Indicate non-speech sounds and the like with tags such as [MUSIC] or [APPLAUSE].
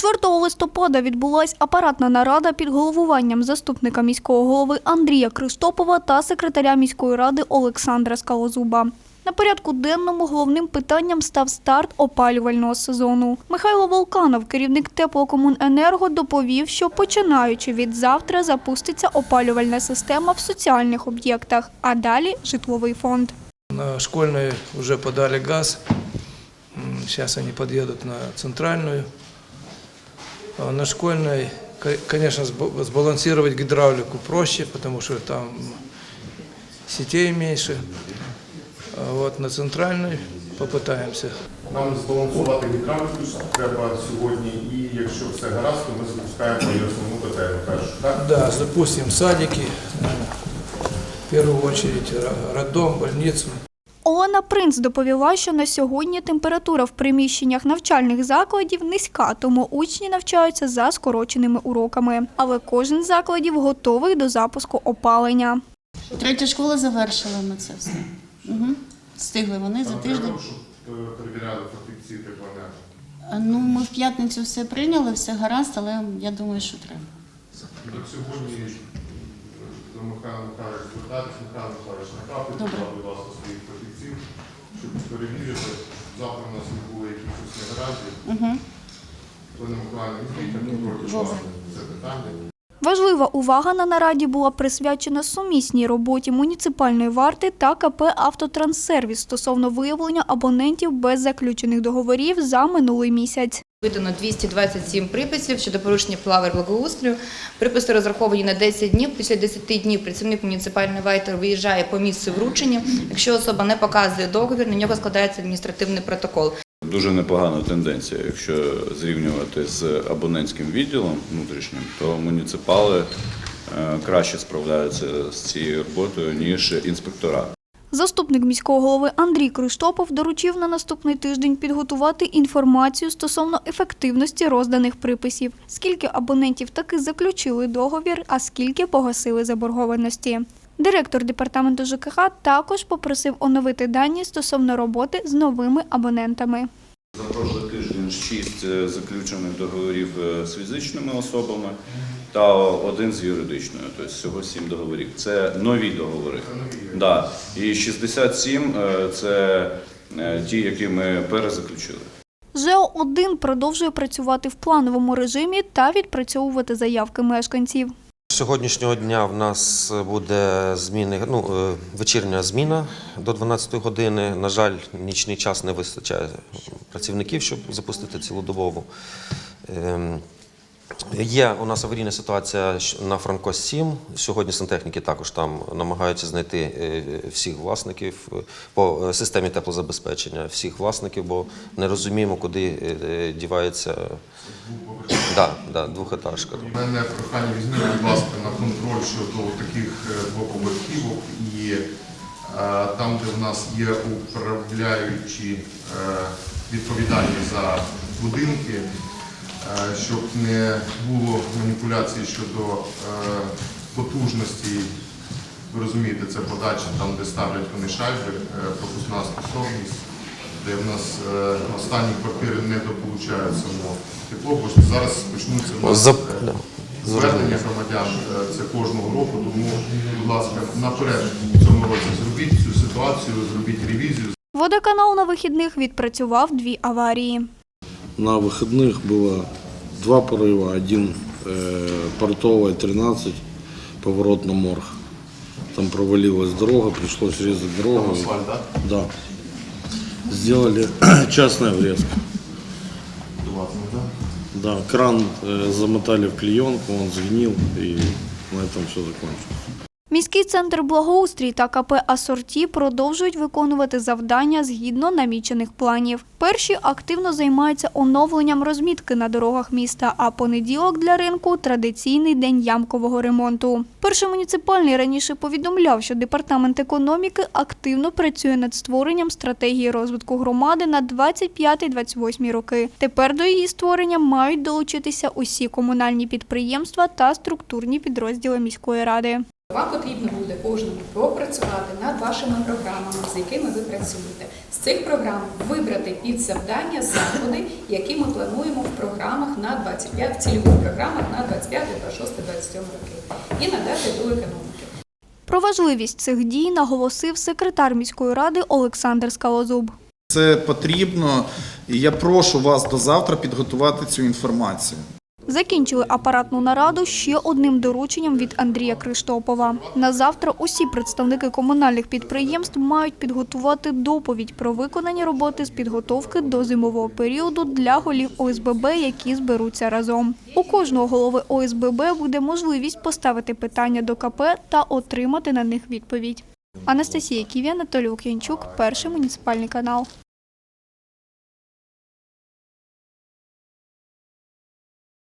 4 листопада відбулась апаратна нарада під головуванням заступника міського голови Андрія Криштопова та секретаря міської ради Олександра Скалозуба. На порядку денному головним питанням став старт опалювального сезону. Михайло Волканов, керівник теплокомуненерго, доповів, що починаючи від завтра запуститься опалювальна система в соціальних об'єктах, а далі житловий фонд. На школьной уже подали газ. Сейчас они подъедут на центральную. А На школьной, ко- конечно, сбо- сбалансировать гидравлику проще, потому что там сетей меньше. А вот на центральной попытаемся. Нам збалансувати гідравліку треба сьогодні, і якщо все гаразд, то ми запускаємо її основну батарею першу. Так? Да, запустим садики, э, в первую очередь ро- роддом, больницу. Олена Принц доповіла, що на сьогодні температура в приміщеннях навчальних закладів низька, тому учні навчаються за скороченими уроками. Але кожен з закладів готовий до запуску опалення. Третя школа завершила ми це все. Угу. Стигли вони за тиждень. е, перевіряли фахівці теплоенерго. Ну, ми в п'ятницю все прийняли, все гаразд, але я думаю, що треба. Сьогодні до Михайла Михайловича звертатись, Михайло Михайлович, туди, будь ласка, своїх фахівців, щоб перевірити. Завтра у нас не було якихось. Угу. Контроль, будь Добре. ласка, це питання. Важлива увага на нараді була присвячена сумісній роботі муніципальної варти та КП «Автотранссервіс» стосовно виявлення абонентів без заключених договорів за минулий місяць. Видано 227 приписів щодо порушення правил благоустрою. Приписи розраховані на 10 днів. Після 10 днів працівник муніципальної вайти виїжджає по місцю вручення. Якщо особа не показує договір, на нього складається адміністративний протокол. Дуже непогана тенденція. Якщо зрівнювати з абонентським відділом внутрішнім, то муніципали е, краще справляються з цією роботою ніж інспектора. Заступник міського голови Андрій Криштопов доручив на наступний тиждень підготувати інформацію стосовно ефективності розданих приписів, скільки абонентів таки заключили договір, а скільки погасили заборгованості. Директор департаменту ЖКХ також попросив оновити дані стосовно роботи з новими абонентами. За прошлий тиждень шість е, заключених договорів е, з фізичними особами та один з юридичною, тобто всього сім договорів. Це нові договори. Да. І 67 е, це ті, які ми перезаключили. ЖЕО 1 продовжує працювати в плановому режимі та відпрацьовувати заявки мешканців. З Сьогоднішнього дня в нас буде зміни, ну, вечірня зміна до 12 години. На жаль, нічний час не вистачає працівників, щоб запустити цілодобову. Ем, Є у нас аварійна ситуація на Франко 7. Сьогодні сантехніки також там намагаються знайти е, всіх власників е, по е, системі теплозабезпечення, всіх власників, бо не розуміємо, куди дівається да, да, двохетажка. У мене прохання візьміть, будь ласка, на контроль щодо таких двоповерхівок і там, де в нас є управляючі відповідальні за будинки, е, щоб не було маніпуляцій щодо е, потужності. Ви розумієте, це подача там, де ставлять вони шайби, е, пропускна способність, де в нас останні квартири не дополучають само тепло, бо зараз почнуться в нас, звернення громадян це кожного року. Тому, будь ласка, наперед в цьому році зробіть цю ситуацію, зробіть ревізію. Водоканал на вихідних відпрацював дві аварії. На выходных было два порыва, один э, портовая 13, поворот на морг. Там провалилась дорога, пришлось резать дорогу. Асфальт, так? Да. Сделали [CLEARS THROAT] частная врезка. Да, кран э, замотали в клеенку, он сгнил и на этом все закончилось. Міський центр благоустрій та КП «Асорті» продовжують виконувати завдання згідно намічених планів. Перші активно займаються оновленням розмітки на дорогах міста, а понеділок для ринку – традиційний день ямкового ремонту. Перший муніципальний раніше повідомляв, що департамент економіки активно працює над створенням стратегії розвитку громади на 25-28 роки. Тепер до її створення мають долучитися усі комунальні підприємства та структурні підрозділи міської ради. Вам потрібно буде кожному пропрацювати над вашими програмами, з якими ви працюєте. З цих програм вибрати під завдання заходи, які ми плануємо в програмах на 25, в цільових програмах на 25, 26, 27 роки і надати до економіки. Про важливість цих дій наголосив секретар міської ради Олександр Скалозуб. Це потрібно, і я прошу вас до завтра підготувати цю інформацію. Закінчили апаратну нараду ще одним дорученням від Андрія Криштопова. На завтра усі представники комунальних підприємств мають підготувати доповідь про виконані роботи з підготовки до зимового періоду для голів ОСББ, які зберуться разом. У кожного голови ОСББ буде можливість поставити питання до КП та отримати на них відповідь. Анастасія Ківі, Анатолій Лук'янчук, перший муніципальний канал.